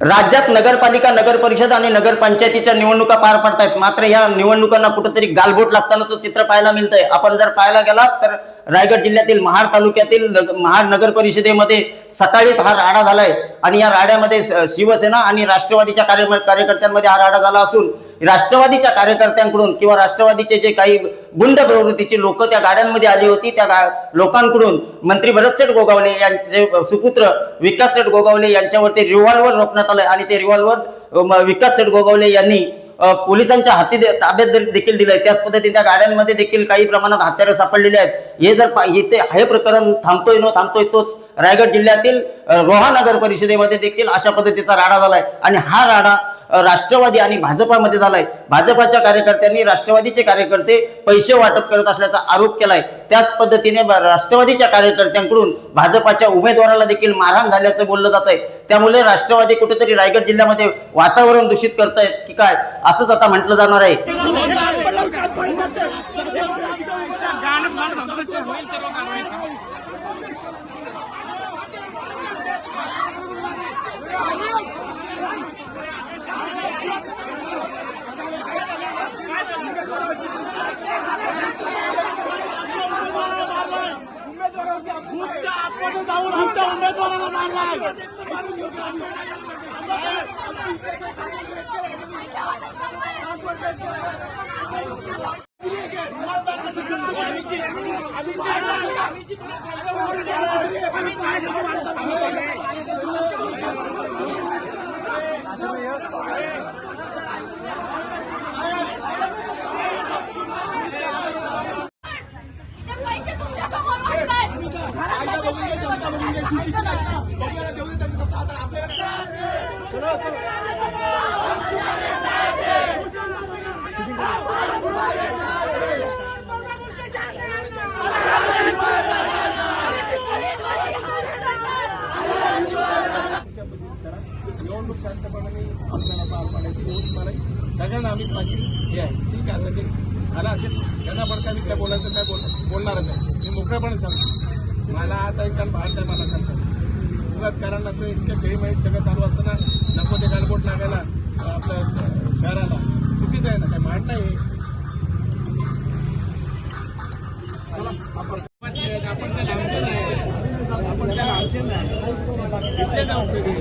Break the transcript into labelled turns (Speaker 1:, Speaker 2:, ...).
Speaker 1: राज्यात नगरपालिका नगर परिषद आणि नगरपंचायतीच्या निवडणुका पार पडतायत. मात्र या निवडणुकांना कुठेतरी गालबोट लागतानाच चित्र पाहायला मिळतंय. आपण जर पाहायला गेलात तर रायगड जिल्ह्यातील महाड तालुक्यातील महाड नगर परिषदेमध्ये सकाळीच हा राडा झालाय. आणि या राड्यामध्ये शिवसेना आणि राष्ट्रवादीच्या कार्य कार्यकर्त्यांमध्ये हा राडा झाला असून राष्ट्रवादीच्या कार्यकर्त्यांकडून किंवा राष्ट्रवादीचे जे काही गुंड प्रवृत्तीची लोक त्या गाड्यांमध्ये आली होती त्या गा- लोकांकडून मंत्री भरतसेठ गोगावले यांचे सुपुत्र विकास सेठ गोगावले यांच्यावरती रिव्हॉल्वर रोखण्यात आलं आणि ते रिव्हॉल्वर विकास सेठ गोगावले यांनी पोलिसांच्या हाती ताब्यात देखील दिलंय. त्याच पद्धतीने त्या गाड्यांमध्ये देखील काही प्रमाणात हत्यारं सापडलेले आहेत. हे जर इथे हे प्रकरण थांबतोय न थांबतोय तोच रायगड जिल्ह्यातील रोहा नगर परिषदेमध्ये देखील अशा पद्धतीचा राडा झालाय. आणि हा राडा राष्ट्रवादी आणि भाजपामध्ये झालाय. भाजपाच्या कार्यकर्त्यांनी राष्ट्रवादीचे कार्यकर्ते पैसे वाटप करत असल्याचा आरोप केलाय. त्याच पद्धतीने राष्ट्रवादीच्या कार्यकर्त्यांकडून भाजपाच्या उमेदवाराला देखील मारहाण झाल्याचं बोललं जात आहे त्यामुळे राष्ट्रवादी कुठेतरी रायगड जिल्ह्यामध्ये वातावरण दूषित करतायत की काय? असंच आता म्हटलं जाणार आहे.
Speaker 2: खूपच्या आतमध्ये जाऊन आमच्या उमेदवाराला मारलाय
Speaker 3: इथे
Speaker 2: निवडणूक शांतपणाने आपल्याला पार पाडायची निवडणूक मला सगळ्यांना आम्ही माझी हे आहे. ठीक आहे आता झालं असेल. त्यांना पण काय मी बोलायचं काय बोलणार बोलणारच आहे. मी मोकळेपणे सांगतो. मला आता एकदम बाहेर बाहेर मला सांगतात उगाच कारण असं इतक्या खेळी माहीत सगळं चालू असताना नको ते गालबोट लागायला आपल्या शहराला. चुकीचं आहे ना काय माहीत नाही आपण आपण काय लांबचे नाही. आपण काय लांबचे नाही. इथले जाऊ सगळे